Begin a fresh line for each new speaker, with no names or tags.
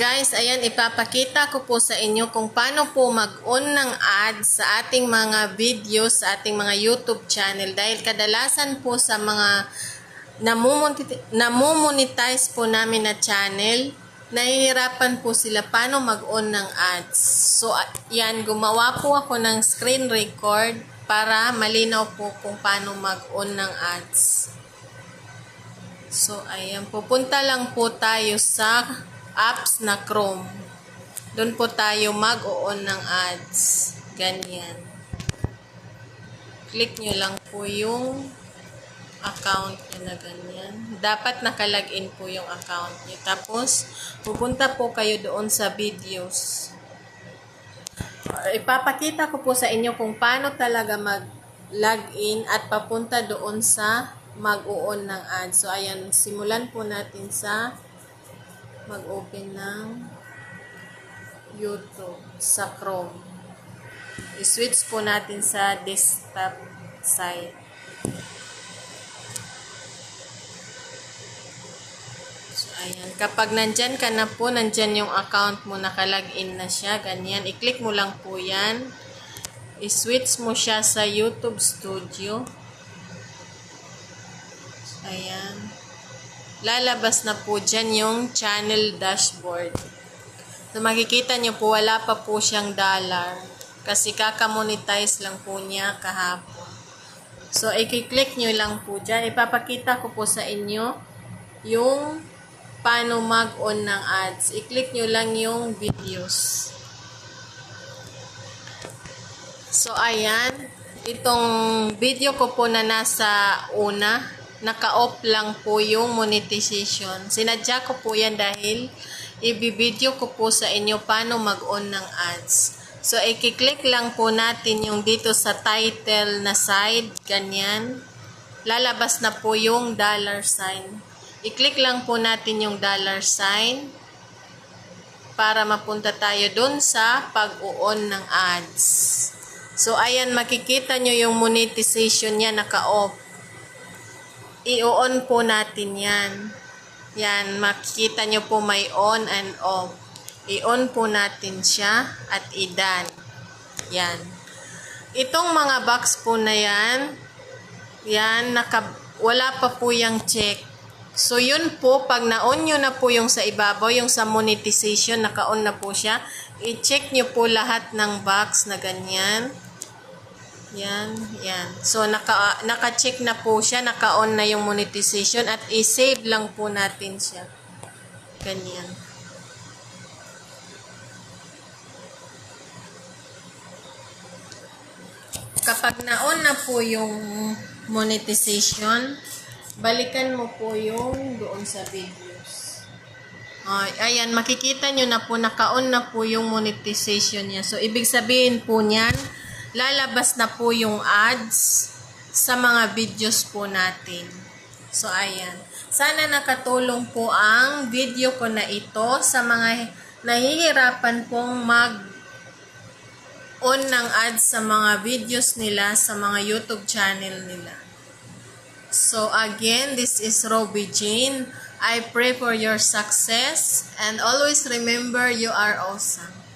Guys, ayan, ipapakita ko po sa inyo kung paano po mag-on ng ads sa ating mga videos, sa ating mga YouTube channel. Dahil kadalasan po sa mga namumonetize, po namin na channel, nahihirapan po sila paano mag-on ng ads. So, yan, gumawa po ako ng screen record para malinaw po kung paano mag-on ng ads. So, ayan. Pupunta lang po tayo sa apps na Chrome. Doon po tayo mag-on ng ads. Ganyan. Click nyo lang po yung account nyo na ganyan. Dapat nakalagin po yung account nyo. Tapos, pupunta po kayo doon sa videos. Ipapakita ko po sa inyo kung paano talaga mag-login at papunta doon sa mag-on ng ads. So, ayan, simulan po natin sa mag-open ng YouTube sa Chrome. I-switch po natin sa desktop site. So, ayan. Kapag nandyan ka na po, nandyan yung account mo, nakalagin na siya, ganyan. I-click mo lang po yan. I-switch mo siya sa YouTube Studio. Ayan. Lalabas na po dyan yung channel dashboard. So, makikita nyo po, wala pa po siyang dollar. Kasi kakamonetize lang po niya kahapon. So, i-click nyo lang po dyan. Ipapakita ko po sa inyo yung paano mag-on ng ads. I-click nyo lang yung videos. So, ayan. Itong video ko po na nasa una, naka-off lang po yung monetization. Sinadya ko po yan dahil ibibideo ko po sa inyo paano mag-on ng ads. So, i-click lang po natin yung dito sa title na side, ganyan. Lalabas na po yung dollar sign. I-click lang po natin yung dollar sign para mapunta tayo dun sa pag-on ng ads. So, ayan, makikita nyo yung monetization niya naka-off. I-on po natin yan. Yan, makikita nyo po may on and off. I-on po natin siya at i-done. Yan. Itong mga box po na yan, yan, naka, wala pa po yung check. So, yun po, pag na-on nyo na po yung sa ibabaw, yung sa monetization, naka-on na po siya, i-check nyo po lahat ng box na ganyan. Yan, yan. So, naka, naka-check na po siya, naka-on na yung monetization at i-save lang po natin siya. Ganyan. Kapag na-on na po yung monetization, balikan mo po yung doon sa videos. Ay, ayan, makikita nyo na po, naka-on na po yung monetization niya. So, ibig sabihin po niyan, lalabas na po yung ads sa mga videos po natin. So, ayan. Sana nakatulong po ang video ko na ito sa mga nahihirapan pong mag on ng ads sa mga videos nila sa mga YouTube channel nila. So again, this is Robbie Jane. I pray for your success and always remember you are awesome.